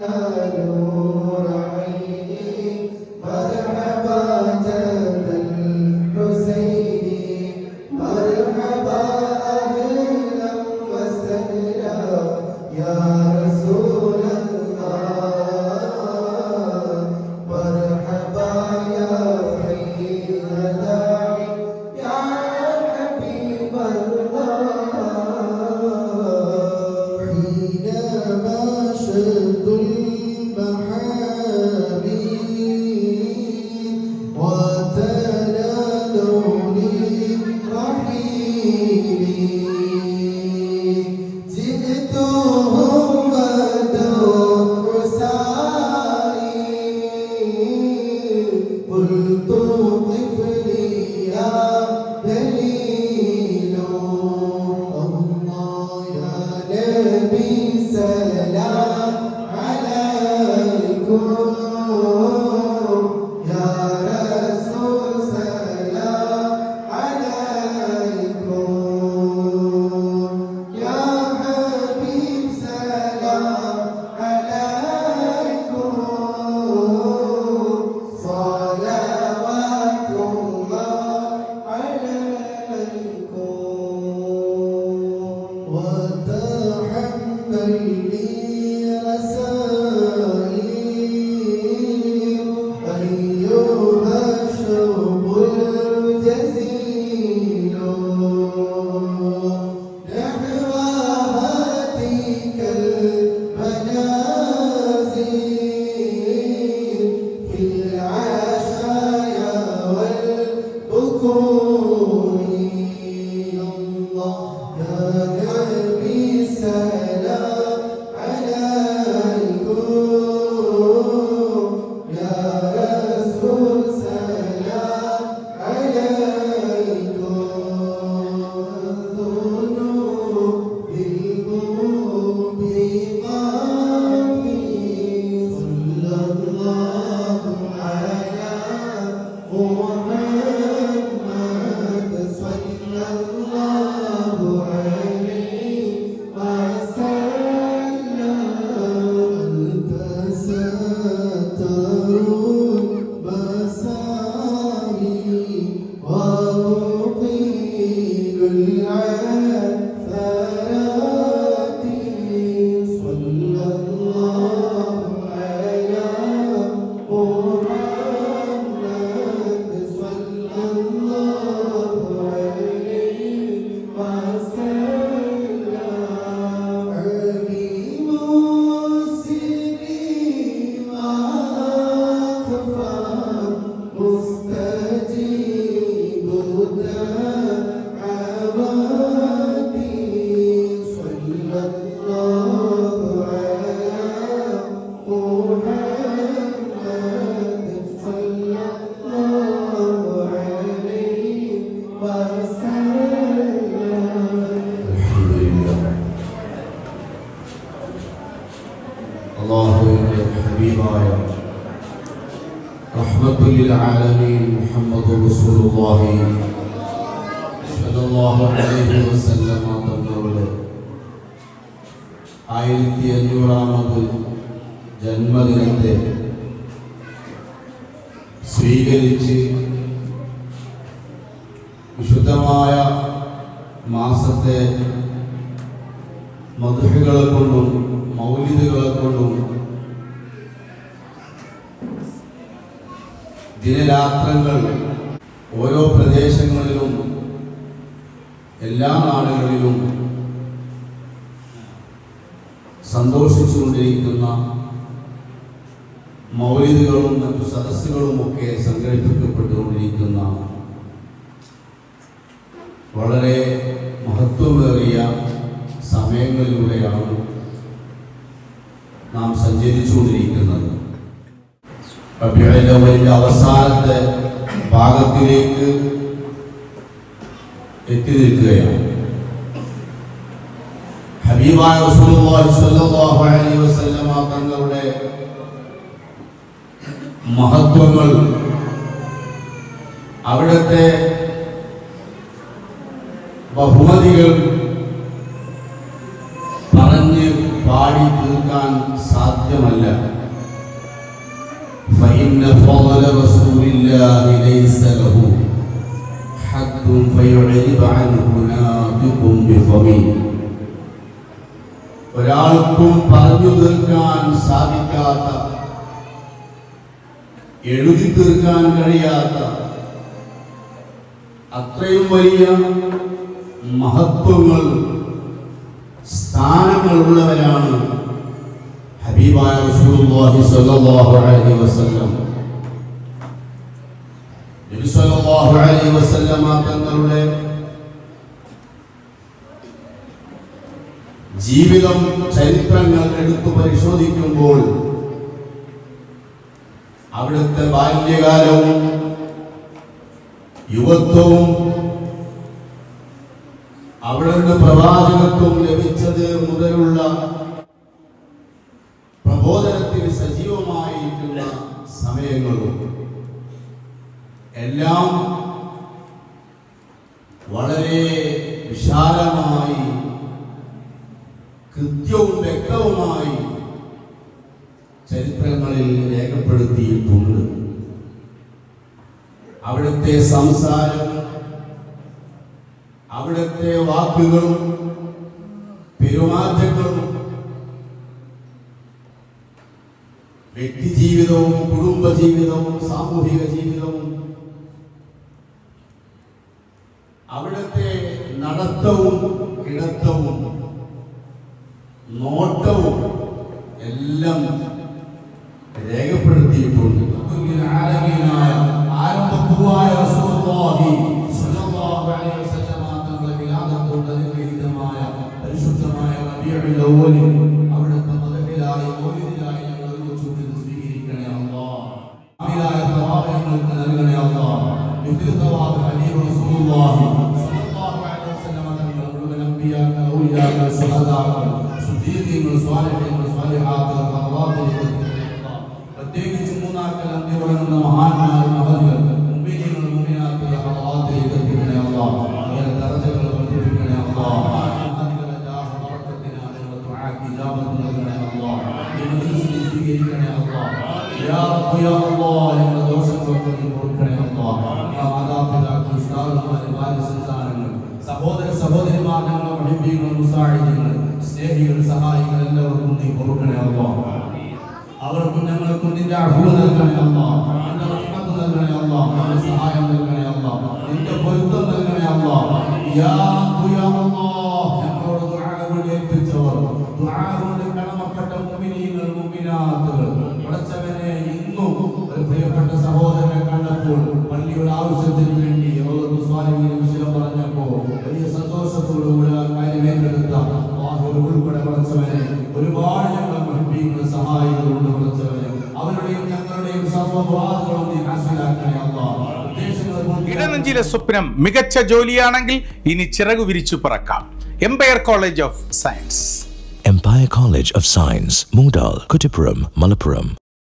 Hello. قلت അള്ളാഹുവിന്റെ ഹബീബായ. റഹ്മത്തുൽ ആലമീൻ മുഹമ്മദ് റസൂലുള്ളാഹി സല്ലല്ലാഹു അലൈഹി വസല്ലം തങ്ങളുടെ ആയിരത്തി അഞ്ഞൂറാമത് ജന്മദിനത്തെ സ്വീകരിച്ച് വിശുദ്ധമായ മാസത്തെ മധുഹകൾ കൊണ്ടും ಮೌಲ್ಯಗಳ ദിനരാത്രങ്ങൾ ഓരോ പ്രദേശങ്ങളിലും എല്ലാ നാടുകളിലും സന്തോഷിച്ചുകൊണ്ടിരിക്കുന്ന മൗലികളും മറ്റു സദസ്സുകളും ഒക്കെ സംഘടിപ്പിക്കപ്പെട്ടുകൊണ്ടിരിക്കുന്ന വളരെ മഹത്വമേറിയ സമയങ്ങളിലൂടെയാണ് സഞ്ചരിച്ചുകൊണ്ടിരിക്കുന്നത്. റബിയുടെ അവസാനത്തെ ഭാഗത്തിലേക്ക് എത്തി നിൽക്കുകയാണ് ഹബീബായ തങ്ങളുടെ മഹത്വങ്ങൾ അവിടുത്തെ ബഹുമതികൾ പറഞ്ഞ് പാടി തീർക്കാൻ സാധ്യമല്ല فإن فضل رسول الله ليس له حد فيعرب عنه ناطق بفمه ഒരാൾക്കും പറഞ്ഞു തീർക്കാൻ സാധിക്കാത്ത എഴുതി തീർക്കാൻ കഴിയാത്ത അത്രയും വലിയ മഹത്വങ്ങൾ സ്ഥാനങ്ങളുള്ളവരാണ് ഹബീബായ റസൂലുള്ളാഹി സ്വല്ലല്ലാഹു അലൈഹി വസല്ലം നബി സ്വല്ലല്ലാഹു അലൈഹി വസല്ലമ തങ്ങളുടെ ജീവിതം ചരിത്രങ്ങൾ എടുത്തു പരിശോധിക്കുമ്പോൾ അവിടുത്തെ ബാല്യകാലവും യുവത്വവും അവിടുന്ന് പ്രവാചകത്വം ലഭിച്ചത് മുതലുള്ള എല്ലാം വളരെ വിശാലമായി കൃത്യവും വ്യക്തവുമായി ചരിത്രങ്ങളിൽ രേഖപ്പെടുത്തിയിട്ടുണ്ട്. അവിടുത്തെ സംസാരം അവിടുത്തെ വാക്കുകളും പെരുമാറ്റങ്ങളും വ്യക്തിജീവിതവും കുടുംബജീവിതവും സാമൂഹിക ജീവിതവും അവിടുത്തെ കിടത്തവും നോട്ടവും എല്ലാം രേഖപ്പെടുത്തിയിട്ടുണ്ട്. ആലമീനായ ആരംഭപ്പൂവായ റസൂലുള്ളാഹി സ്വല്ലല്ലാഹു അലൈഹി വസല്ലമ തങ്ങളുടെ വിലാദത്തോട് അനുഗ്രഹീതമായ ഔലിയാക്കൾ സുഹദാക്കൾ സുദ്ദീഖീങ്ങൾ സ്വാലിഹീങ്ങൾ സ്വാലിഹാത്തുകൾ ഖവാത്തുകൾ പ്രത്യേകിച്ച് മൂന്നാക്കൽ അന്തി ഉറങ്ങുന്ന മഹാന്മാർ മഹതികൾ മുമ്പിനികൾ മുമ്പിനാത്തുകൾ ഖവാത്തിലേക്ക് എത്തിക്കണേ അല്ലാഹ് അവരെ ദർജകൾ വർദ്ധിപ്പിക്കണേ അല്ലാഹ് മഹതികളെ ജാഹ ബറക്കത്തിനാൽ ഞങ്ങളുടെ ദുആക്ക് ഇജാബത്ത് നൽകണേ അല്ലാഹ് ഈ മജ്ലിസിനെ സ്വീകരിക്കണേ അല്ലാഹ് യാ റബ്ബ് യാ അല്ലാഹ് ഞങ്ങളുടെ ദോഷങ്ങളൊക്കെ നീ പൊറുക്കണേ അല്ലാഹ് യാ മാതാപിതാക്കൾ ഉസ്താദുമാർ ഭാര്യ സന്താനങ്ങൾ സഹോദര ഞങ്ങളുടെ മഹിബീങ്ങൾ മുസാഹിദീങ്ങൾ സ്നേഹികൾ സഹായികൾ എല്ലാവർക്കും നീ കൊടുക്കണേ അല്ലോ അവർക്കും ഞങ്ങൾക്കും നിന്റെ അഹുവ നൽകണേ അല്ലോ നിന്റെ റഹ്മത്ത് നൽകണേ അല്ലോ നിന്റെ സഹായം നൽകണേ അല്ലോ നിന്റെ പൊരുത്തം നൽകണേ അല്ലോ യാ യാ അല്ലാഹ് ഞങ്ങളോട് ദുആ കൊണ്ട് ഏൽപ്പിച്ചവർ ദുആ കൊണ്ട് കടമപ്പെട്ട മുഅ്മിനീങ്ങൾ മുഅ്മിനാത്തുകൾ. പടച്ചവനെ ഇന്നും ഒരു പ്രിയപ്പെട്ട സഹോദരനെ കണ്ടപ്പോൾ പള്ളിയുടെ ഇടനെഞ്ചിലെ നെഞ്ചിലെ സ്വപ്നം മികച്ച ജോലിയാണെങ്കിൽ ഇനി ചിറകു വിരിച്ചു പറക്കാം. Empire College of Science Empire College of Science Moodal Kuttippuram Malappuram